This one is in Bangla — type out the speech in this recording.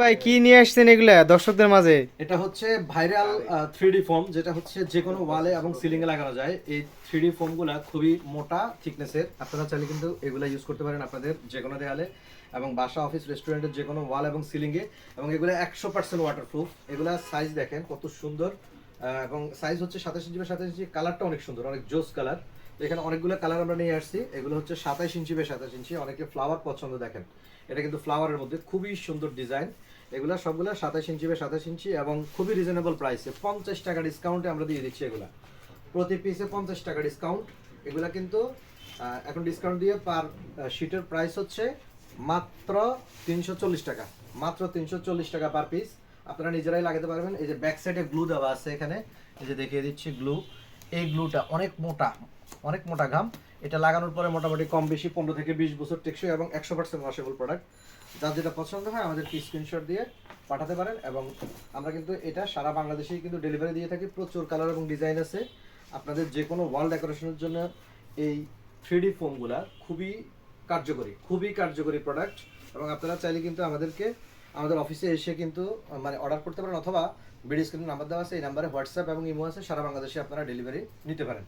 ভাই, কি নিয়ে আসছেন এগুলা দর্শকদের মাঝে? এটা হচ্ছে ভাইরাল থ্রি ফোম যেটা হচ্ছে যে কোনো ওয়ালে এবং সিলিং এ লাগানো যায়। এই থ্রি ফোমগুলা খুবই মোটা থিকনেসের আপনারা চাইলে কিন্তু এগুলা ইউজ করতে পারেন আপনাদের যে কোনো দেয়ালে এবং বাসা অফিস রেস্টুরেন্টের যে কোনো ওয়াল এবং সিলিং এ। এবং এগুলো একশো পার্সেন্ট ওয়াটারপ্রুফ এগুলা সাইজ দেখেন কত সুন্দর এবং সাইজ হচ্ছে সাতাশ ইঞ্চি বা সাতাশ ইঞ্চি। কালারটা অনেক সুন্দর, অনেক জোস কালার এখানে অনেকগুলো কালার আমরা নিয়ে আসছি। এগুলো হচ্ছে সাতাশ ইঞ্চি বা সাতাশ ইঞ্চি। অনেকে ফ্লাওয়ার পছন্দ দেখেন। এটা কিন্তু ফ্লাওয়ারের মধ্যে খুবই সুন্দর ডিজাইন এগুলা সবগুলো সাতাশ ইঞ্চি বা সাতাশ ইঞ্চি এবং খুবই রিজনেবল প্রাইসে পঞ্চাশ টাকা ডিসকাউন্টে আমরা দিয়ে দিচ্ছি এগুলা। প্রতি পিসে পঞ্চাশ টাকা ডিসকাউন্ট এগুলা কিন্তু এখন ডিসকাউন্ট দিয়ে পার শিটের প্রাইস হচ্ছে মাত্র তিনশো চল্লিশ টাকা। মাত্র তিনশো চল্লিশ টাকা পার পিস আপনারা নিজেরাই লাগাতে পারবেন। এই যে ব্যাক সাইডে গ্লু দেওয়া আছে এখানে। এই যে দেখিয়ে দিচ্ছি গ্লু এই গ্লুটা অনেক মোটা অনেক মোটা ঘাম। এটা লাগানোর পরে মোটামুটি কম বেশি পনেরো থেকে বিশ বছর টেকসই এবং একশো পার্সেন্ট ওয়াশেবল প্রোডাক্ট যার যেটা পছন্দ হয়, আমাদেরকে স্ক্রিনশট দিয়ে পাঠাতে পারেন এবং আমরা কিন্তু এটা সারা বাংলাদেশেই কিন্তু ডেলিভারি দিয়ে থাকি। প্রচুর কালার এবং ডিজাইন আছে। আপনাদের যে কোনো ওয়াল ডেকোরেশনের জন্য এই থ্রি ডি ফোমগুলা খুবই কার্যকরী খুবই কার্যকরী প্রোডাক্ট এবং আপনারা চাইলে কিন্তু আমাদেরকে, আমাদের অফিসে এসে কিন্তু মানে অর্ডার করতে পারেন অথবা ভিডিও নাম্বার দেওয়া আছে, এই নাম্বারে হোয়াটসঅ্যাপ এবং ইমো আছে, সারা বাংলাদেশে আপনারা ডেলিভারি নিতে পারেন।